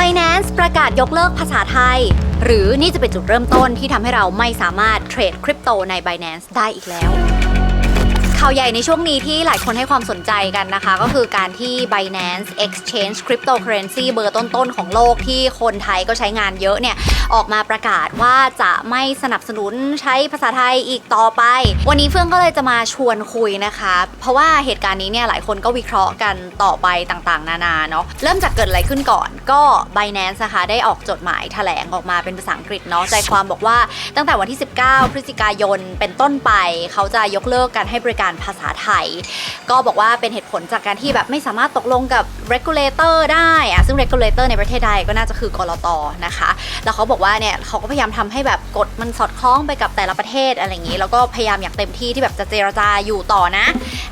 Binance ประกาศยกเลิกภาษาไทย หรือนี่จะเป็นจุดเริ่มต้นที่ทำให้เราไม่สามารถเทรดคริปโตใน Binance ได้อีกแล้ว ข่าวใหญ่ในช่วงนี้ที่หลายคนให้ความสนใจกันนะคะ ก็คือการที่ Binance Exchange Cryptocurrency เบอร์ต้นๆ ของโลกที่คนไทยก็ใช้งานเยอะเนี่ย ออกมาประกาศว่าจะไม่สนับสนุนใช้ภาษาไทยอีกต่อไป วันนี้เฟื่องก็เลยจะมาชวนคุยนะคะ เพราะว่าเหตุการณ์นี้เนี่ยหลายคนก็วิเคราะห์กันต่อไปต่างๆ นานาเนาะเริ่มจากเกิดอะไรขึ้นก่อนก็ Binance นะคะได้ออกจดหมายแถลงออกมาเป็นภาษาอังกฤษเนาะใจความบอกว่าตั้งแต่วันที่ 19 พฤศจิกายนเป็นต้นไป เขาจะยกเลิกการให้บริการภาษาไทย ก็บอกว่าเป็นเหตุผลจากการที่แบบไม่สามารถตกลงกับ regulator ได้อะซึ่ง regulator ในประเทศไทยก็น่าจะคือกรตนะคะ แล้วเขาบอกว่าเนี่ยเขาก็พยายามทำให้แบบกฎมันสอดคล้องไปกับแต่ละประเทศอะไรอย่างนี้ แล้วก็พยายามอย่างเต็มที่ที่แบบจะเจรจาอยู่ต่อนะ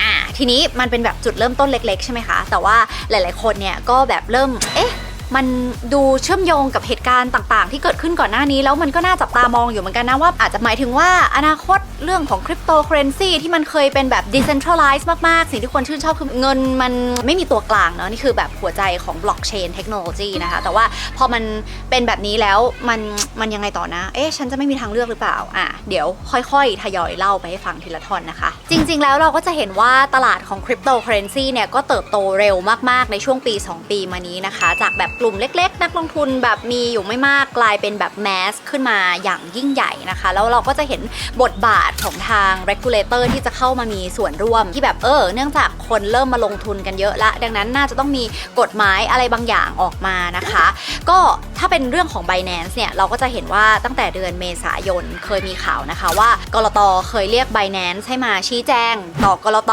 อ่าทีนี้มันเป็นแบบจุดเริ่มต้นเล็ก ๆ ใช่ไหมคะ แต่ว่าหลาย ๆ คนเนี่ยก็แบบเริ่มเอ๊ะ มันดูเชื่อมโยงกับเหตุการณ์ต่าง ๆ ที่เกิดขึ้นก่อนหน้านี้ แล้วมันก็น่าจับตามองอยู่เหมือนกันนะว่าอาจจะหมายถึงว่าอนาคตเรื่องของคริปโตเคอเรนซีที่มันเคยเป็นแบบ decentralized มาก ๆ สิ่งที่คนชื่นชอบคือเงินมันไม่มีตัวกลางเนาะนี่คือแบบหัวใจของ blockchain technology นะคะ แต่ว่าพอมันเป็นแบบนี้แล้วมันมันยังไงต่อนะ เอ๊ะฉันจะไม่มีทางเลือกหรือเปล่าอะเดี๋ยวค่อย ๆ ทยอยเล่าไปให้ฟังทีละท่อนนะคะ จริง ๆ แล้วเราก็จะเห็นว่าตลาดของคริปโตเคอเรนซีเนี่ยก็เติบโตเร็วมาก ๆ ในช่วงปี 2 ปีมานี้นะคะ จากแบบกลุ่มเล็ก ๆ นักลงทุนแบบมีอยู่ไม่มากกลายเป็นแบบแมสขึ้นมาอย่างยิ่งใหญ่นะคะ แล้วเราก็จะเห็นบทบาทของทาง regulator ที่จะเข้ามามีส่วนร่วมที่แบบเออ เนื่องจากคนเริ่มมาลงทุนกันเยอะละ ดังนั้นน่าจะต้องมีกฎหมายอะไรบางอย่างออกมานะคะ ก็ถ้าเป็นเรื่องของ Binance เนี่ย เราก็จะเห็นว่าตั้งแต่เดือนเมษายนเคยมีข่าวนะคะว่ากรตเคยเรียก Binance ให้มาชี้แจง ต่อกรต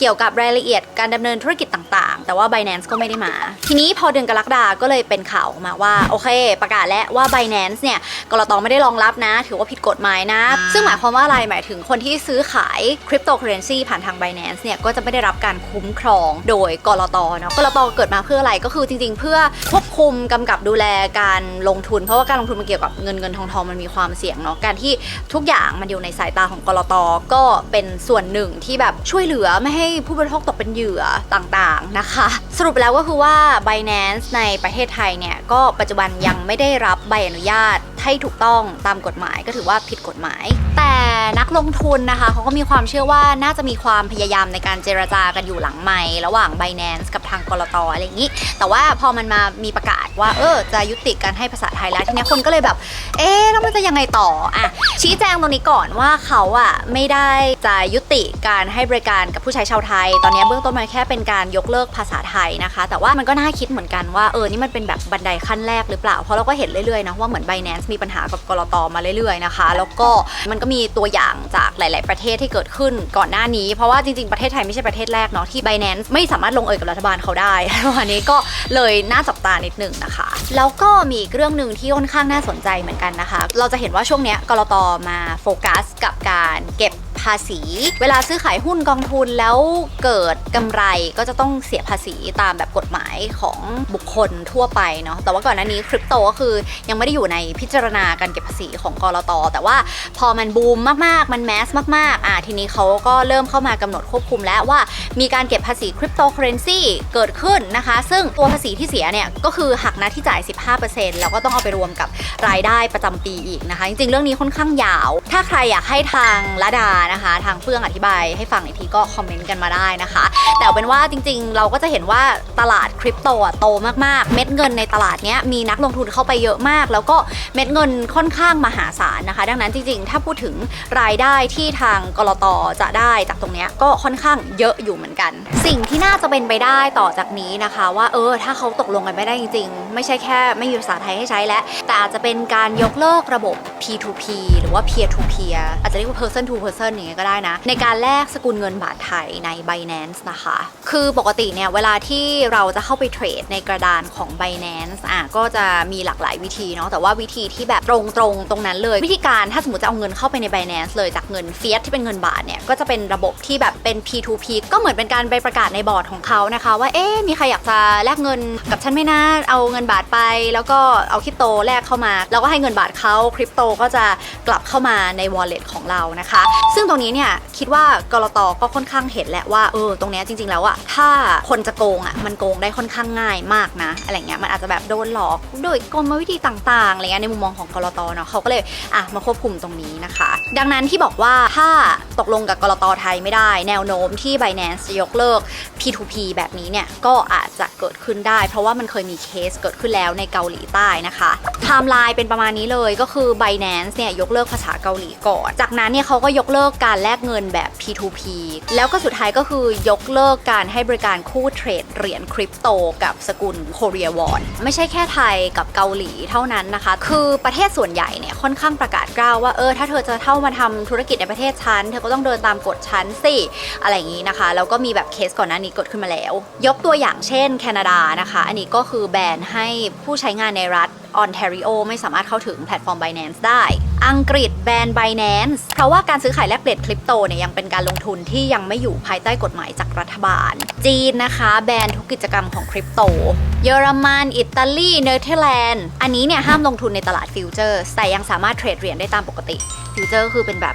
เกี่ยวกับรายละเอียดการดำเนินธุรกิจต่างๆ แต่ว่า Binance ก็ไม่ได้มา ทีนี้พอเดือนกรกฎาก็เลยเป็นข่าวออกมาว่าโอเค ประกาศแล้วว่า Binance เนี่ยกรตไม่ได้รองรับนะ ถือว่าผิดกฎหมายนะ ซึ่งหมายความว่าอะไรหมายถึงคนที่ซื้อขายคริปโตเคอเรนซีผ่านทาง Binance เนี่ยก็จะไม่ได้รับการคุ้มครองโดยกรตเนาะกรตเกิดมาเพื่ออะไรก็คือจริง ๆ เพื่อควบ คุมกำกับดูแลการลงทุน เพราะว่าการลงทุนมันเกี่ยวกับเงินเงินทองทองมันมีความเสี่ยงเนาะการที่ทุกอย่างมันอยู่ในสายตาของกรตก็เป็นส่วนหนึ่งที่แบบช่วยเหลือไม่ให้ผู้บริโภคตกเป็นเหยื่อต่างๆนะคะ สรุปแล้วก็คือว่า Binance ในประเทศไทยเนี่ยก็ปัจจุบันยังไม่ได้รับใบอนุญาต ให้ถูกต้องตามกฎหมายก็ถือว่าผิดกฎหมาย แต่นักลงทุนนะคะเขาก็มีความเชื่อว่าน่าจะมีความพยายามในการเจรจากันอยู่หลังไมค์ระหว่าง Binance กับทางกรตอะไรอย่างนี้ แต่ว่าพอมันมามีประกาศว่าเออจะยุติการให้ภาษาไทยแล้วทีนี้คนก็เลยแบบ เอ๊แล้วมันจะยังไงต่ออะชี้แจงตรงนี้ก่อนว่าเขาอะไม่ได้จะยุติการให้บริการกับผู้ใช้ชาวไทย ตอนนี้เบื้องต้นมันแค่เป็นการยกเลิกภาษาไทยนะคะ แต่ว่ามันก็น่าคิดเหมือนกันว่าเออนี่มันเป็นแบบบันไดขั้นแรกหรือเปล่าเพราะเราก็เห็นเรื่อยๆนะว่าเหมือน Binance มีปัญหากับกรตมาเรื่อยๆนะคะ แล้วก็มันก็มีตัวอย่างจากหลาย ๆ ประเทศที่เกิดขึ้นก่อนหน้านี้ เพราะว่าจริง ๆ ประเทศไทยไม่ใช่ประเทศแรกเนาะที่ Binance ไม่สามารถลงเอยกับรัฐบาลเขาได้วันนี้ก็เลยน่าจับตานิดหนึ่งนะคะ แล้วก็มีอีกเรื่องหนึ่งที่ค่อนข้างน่าสนใจเหมือนกันนะคะ เราจะเห็นว่าช่วงเนี้ยกรตมาโฟกัสกับการเก็บ ภาษี เวลาซื้อขายหุ้นกองทุนแล้วเกิดกำไรก็จะต้องเสียภาษีตามแบบกฎหมายของบุคคลทั่วไปเนาะแต่ว่าก่อนหน้านี้คริปโตก็คือยังไม่ได้อยู่ในพิจารณาการเก็บภาษีของกรตแต่ว่าพอมันบูมมากๆ มันแมสมากๆอะทีนี้เขาก็เริ่มเข้ามากำหนดควบคุมแล้วว่ามีการเก็บภาษีคริปโตเคอเรนซีเกิดขึ้นนะคะ ซึ่งตัวภาษีที่เสียเนี่ยก็คือหักหน้าที่จ่าย 15%แล้วก็ต้องเอาไปรวมกับรายได้ประจำปีอีกนะคะ จริงๆ เรื่องนี้ค่อนข้างยาว ถ้าใครอยากให้ทางละดานะคะ ทางเฟื่องอธิบายให้ฟังอีกทีก็คอมเมนต์กันมาได้นะคะ แต่เอาเป็นว่าจริงๆ เราก็จะเห็นว่าตลาดคริปโตโตมากๆ เม็ดเงินในตลาดนี้มีนักลงทุนเข้าไปเยอะมาก แล้วก็เม็ดเงินค่อนข้างมหาศาลนะคะ ดังนั้นจริงๆ ถ้าพูดถึงรายได้ที่ทางกรตจะได้จากตรงนี้ก็ค่อนข้างเยอะอยู่เหมือนกัน สิ่งที่น่าจะเป็นไปได้ต่อจากนี้นะคะ ว่าเออถ้าเขาตกลงกันไม่ได้จริงๆ ไม่ใช่แค่ไม่มีภาษาไทยให้ใช้แล้วแต่อาจจะเป็นการยกเลิกระบบ P2P หรือว่า peer to peer อาจจะเรียกว่า person to person อย่างเงี้ยก็ได้นะ ในการแลกสกุลเงินบาทไทยใน Binance นะคะ คือปกติเนี่ยเวลาที่เราจะเข้าไปเทรดในกระดานของ Binance อะก็จะมีหลากหลายวิธีเนาะแต่ว่าวิธีที่แบบตรงตรงๆตรงนั้นเลย วิธีการถ้าสมมติจะเอาเงินเข้าไปใน Binance เลยจากเงินเฟียสที่เป็นเงินบาทเนี่ยก็จะเป็นระบบที่แบบเป็น P2P ก็เหมือนเป็นการไปประกาศในบอร์ดของเขานะคะ ว่าเอ๊ะมีใครอยากจะแลกเงินกับฉันไหม่นะเอาเงินบาทไป แล้วก็เอาคริปโตแลกเข้ามา แล้วก็ให้เงินบาทเขาคริปโตก็จะกลับเข้ามาใน wallet ของเรานะคะ ซึ่งตรงนี้เนี่ยคิดว่ากรตก็ค่อนข้างเห็นแหละว่าเออตรงนี้จริง ๆแล้วอะถ้าคนจะโกงอะมันโกงได้ค่อนข้างง่ายมากนะอะไรเงี้ยมันอาจจะแบบโดนหลอกโดยกลวิธีต่างๆอะไรเงี้ยในมุมมองของกรตเนาะเขาก็เลยอะมาควบคุมตรงนี้นะคะ ดังนั้นที่บอกว่าถ้าตกลงกับกรตไทยไม่ได้ แนวโน้มที่ Binance จะยกเลิก P2P แบบนี้เนี่ยก็อาจจะเกิดขึ้นได้ เพราะว่ามันเคยมีเคสเกิดขึ้นแล้วในเกาหลีใต้นะคะไทม์ไลน์เป็นประมาณนี้เลยก็คือ Binance เนี่ยยกเลิกภาษาเกาหลีก่อน จากนั้นเนี่ยเขาก็ยกเลิกการแลกเงินแบบ P2P แล้วก็สุดท้ายก็คือยกเลิกการให้บริการคู่เทรดเหรียญคริปโตกับสกุลโคเรียวอนไม่ใช่แค่ไทยกับเกาหลีเท่านั้นนะคะ คือประเทศส่วนใหญ่เนี่ยค่อนข้างประกาศกล้าวว่าเออถ้าเธอจะเข้ามาทำธุรกิจในประเทศฉัน เธอก็ต้องเดินตามกฎฉันสิอะไรอย่างนี้นะคะ แล้วก็มีแบบเคสก่อนหน้านี้เกิดขึ้นมาแล้ว ยกตัวอย่างเช่นแคนาดานะคะ อันนี้ก็คือแบนให้ผู้ใช้งานในรัฐออนแทริโอไม่สามารถเข้าถึงแพลตฟอร์ม Binance ได้ อังกฤษแบน Binance เพราะว่าการซื้อขายแลกเปลี่ยนคริปโตเนี่ยยังเป็นการลงทุนที่ยังไม่อยู่ภายใต้กฎหมายจากรัฐบาล จีนนะคะแบนทุกกิจกรรมของคริปโต เยอรมัน อิตาลีเนเธอร์แลนด์ อันนี้เนี่ยห้ามลงทุนในตลาดฟิวเจอร์แต่ยังสามารถเทรดเหรียญได้ตามปกติ ฟิวเจอร์คือเป็นแบบ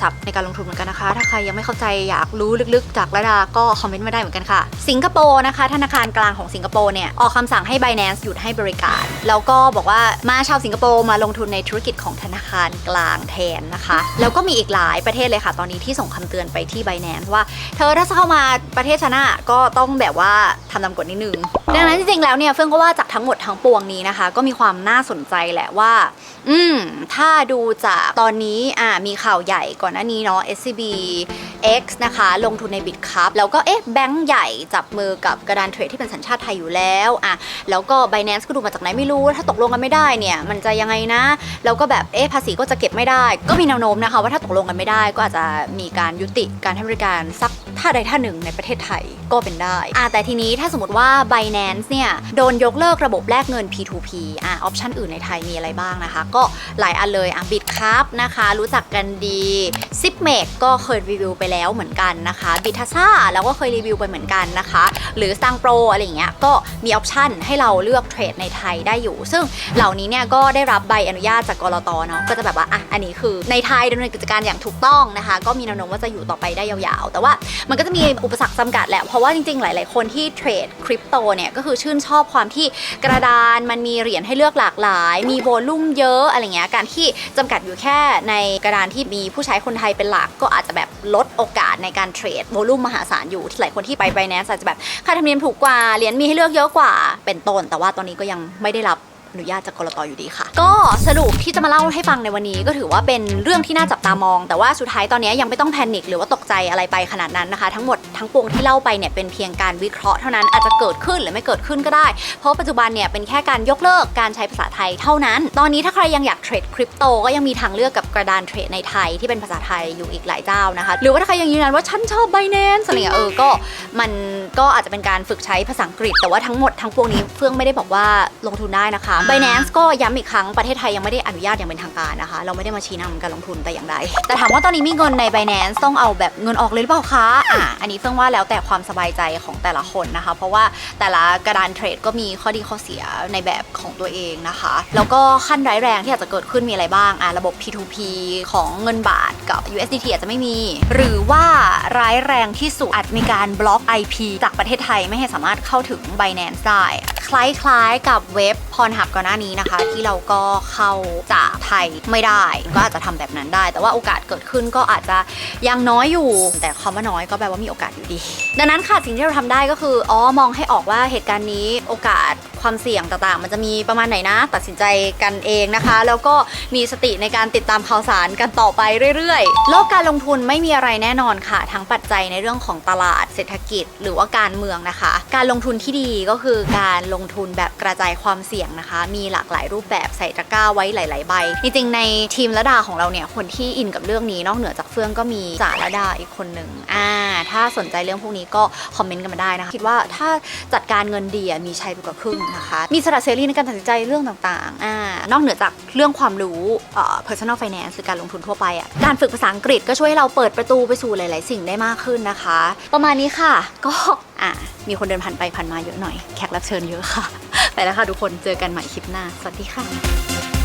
ศัพท์ในการลงทุนเหมือนกันนะคะ ถ้าใครยังไม่เข้าใจอยากรู้ลึกๆ จากระดาก็คอมเมนต์มาได้เหมือนกันค่ะ สิงคโปร์นะคะ ธนาคารกลางของสิงคโปร์เนี่ย ออกคำสั่งให้ Binance หยุดให้บริการ แล้วก็บอกว่ามาชาวสิงคโปร์มาลงทุนในธุรกิจของธนาคารกลางแทนนะคะ แล้วก็มีอีกหลายประเทศเลยค่ะ ตอนนี้ที่ส่งคำเตือนไปที่ Binance ว่า เธอถ้าจะเข้ามาประเทศชนะก็ต้องแบบว่าทำตามกฎนิดนึง ดังนั้นจริงๆแล้วเนี่ยเฟื่องก็ว่าจากทั้งหมดทั้งปวงนี้นะคะ ก็มีความน่าสนใจแหละว่า อืม ถ้าดูจากตอนนี้อ่ามีข่าวใหญ่ก่อนหน้านี้เนาะ SCB X นะคะ ลงทุนใน Bitcup แล้วก็เอ๊ะแบงก์ใหญ่จับมือกับกระดานเทรดที่เป็นสัญชาติไทยอยู่แล้วอะแล้วก็ Binance ก็ดูมาจากไหนไม่รู้ ถ้าตกลงกันไม่ได้เนี่ย มันจะยังไงนะ แล้วก็แบบเอ๊ะภาษีก็จะเก็บไม่ได้ ก็มีแนวโน้มนะคะ ว่าถ้าตกลงกันไม่ได้ก็อาจจะมีการยุติการให้บริการสัก ท่าใดท่าหนึ่งในประเทศไทยก็เป็นได้อะแต่ทีนี้ถ้าสมมติว่า Binance เนี่ย โดนยกเลิกระบบแลกเงิน P2P อะออปชันอื่นในไทยมีอะไรบ้างนะคะ ก็หลายอันเลยอะบิตครับนะคะ รู้จักกันดีซิปเมกก็เคยรีวิวไปแล้วเหมือนกันนะคะบิทัซ่าเราก็เคยรีวิวไปเหมือนกันนะคะ หรือซังโปรอะไรอย่างเงี้ยก็มีออปชันให้เราเลือกเทรดในไทยได้อยู่ ซึ่งเหล่านี้เนี่ยก็ได้รับใบอนุญาตจากกรตเนาะก็จะแบบว่าอะอันนี้คือในไทยดำเนินกิจการอย่างถูกต้องนะคะ ก็มีแนวโน้มว่าจะอยู่ต่อไปได้ยาวๆ แต่ว่ามันก็จะมีอุปสรรคจำกัดแหละ เพราะว่าจริงๆ หลาย ๆ คนที่เทรดคริปโตเนี่ยก็คือชื่นชอบความที่กระดานมันมีเหรียญให้เลือกหลากหลาย มีโวลุ่มเยอะอะไรเงี้ย การที่จำกัดอยู่แค่ในกระดานที่มีผู้ใช้คนไทยเป็นหลัก ก็อาจจะแบบลดโอกาสในการเทรดโวลุ่มมหาศาลอยู่ที่หลายคนที่ไป Binance อาจจะแบบค่าธรรมเนียมถูกกว่า เหรียญมีให้เลือกเยอะกว่าเป็นต้น แต่ว่าตอนนี้ก็ยังไม่ได้รับ อนุญาตจากกรตอยู่ดีค่ะ ก็สรุปที่จะมาเล่าให้ฟังในวันนี้ก็ถือว่าเป็นเรื่องที่น่าจับตามอง แต่ว่าสุดท้ายตอนนี้ยังไม่ต้องแพนิคหรือว่าตกใจอะไรไปขนาดนั้นนะคะ ทั้งหมดทั้งปวงที่เล่าไปเนี่ยเป็นเพียงการวิเคราะห์เท่านั้นอาจจะเกิดขึ้นหรือไม่เกิดขึ้นก็ได้ เพราะปัจจุบันเนี่ยเป็นแค่การยกเลิกการใช้ภาษาไทยเท่านั้น ตอนนี้ถ้าใครยังอยากเทรดคริปโตก็ยังมีทางเลือกกับกระดานเทรดในไทยที่เป็นภาษาไทยอยู่อีกหลายเจ้านะคะ หรือว่าถ้าใครยังยืนยันว่าฉันชอบ Binance อะไรเงี้ยเออก็มันก็อาจจะเป็นการฝึกใช้ภาษาอังกฤษ แต่ว่าทั้งหมดทั้งปวงนี้เฟื่องไม่ได้บอกว่าลงทุนได้นะคะ Binance ก็ย้ำอีกครั้งประเทศไทยยังไม่ได้อนุญาตอย่างเป็นทางการนะคะ เราไม่ได้มาชี้นำการลงทุนแต่อย่างใดแต่ถามว่าตอนนี้มีเงินใน Binance ต้องเอาแบบเงินออกเลยหรือเปล่าคะอะอันนี้เฟื่องว่าแล้วแต่ความสบายใจของแต่ละคนนะคะ เพราะว่าแต่ละกระดานเทรดก็มีข้อดีข้อเสียในแบบของตัวเองนะคะ แล้วก็ขั้นร้ายแรงที่อาจจะเกิดขึ้นมีอะไรบ้างอะระบบ P2P ของเงินบาทกับ USDT อาจจะไม่มี หรือว่าร้ายแรงที่สุดอาจมีการบล็อก IP จากประเทศไทยไม่ให้สามารถเข้าถึง Binance ได้ คล้ายๆกับเว็บพรหับก่อนหน้านี้นะคะ ที่เราก็เข้าจากไทยไม่ได้ ก็อาจจะทำแบบนั้นได้ แต่ว่าโอกาสเกิดขึ้นก็อาจจะยังน้อยอยู่ แต่คำว่าน้อยก็แปลว่ามีโอกาสอยู่ดี ดังนั้นค่ะสิ่งที่เราทำได้ก็คืออ๋อมองให้ออกว่าเหตุการณ์นี้โอกาสความเสี่ยงต่างๆ มันจะมีประมาณไหนนะ ตัดสินใจกันเองนะคะ แล้วก็มีสติในการติดตามข่าวสารกันต่อไปเรื่อยๆ โลกการลงทุนไม่มีอะไรแน่นอนค่ะ ทั้งปัจจัยในเรื่องของตลาดเศรษฐกิจ หรือว่าการเมืองนะคะ การลงทุนที่ดีก็คือการลงทุนแบบกระจายความเสี่ยงนะคะ มีหลากหลายรูปแบบใส่ตะกร้าไว้หลาย ๆ ใบ จริงๆในทีมระดาของเราเนี่ยคนที่อินกับเรื่องนี้นอกเหนือจากเฟื่องก็มีจ่าระดาอีกคนหนึ่งอ่าถ้าสนใจเรื่องพวกนี้ก็คอมเมนต์กันมาได้นะคะคิดว่าถ้าจัด การเงินดีมีชัยไปกว่าครึ่งนะคะ มีสระเสรีในการตัดสินใจเรื่องต่างๆอนอกเหนือจากเรื่องความรู้เอ่อ personal finance หรือการลงทุนทั่วไปอะการฝึกภาษาอังกฤษก็ช่วยให้เราเปิดประตูไปสู่หลาย ๆ สิ่งได้มากขึ้นนะคะ ประมาณนี้ค่ะ ก็อะมีคนเดินผ่านไปผ่านมาเยอะหน่อยแขกรับเชิญเยอะค่ะ ไปแล้วค่ะทุกคนเจอกันใหม่คลิปหน้า สวัสดีค่ะ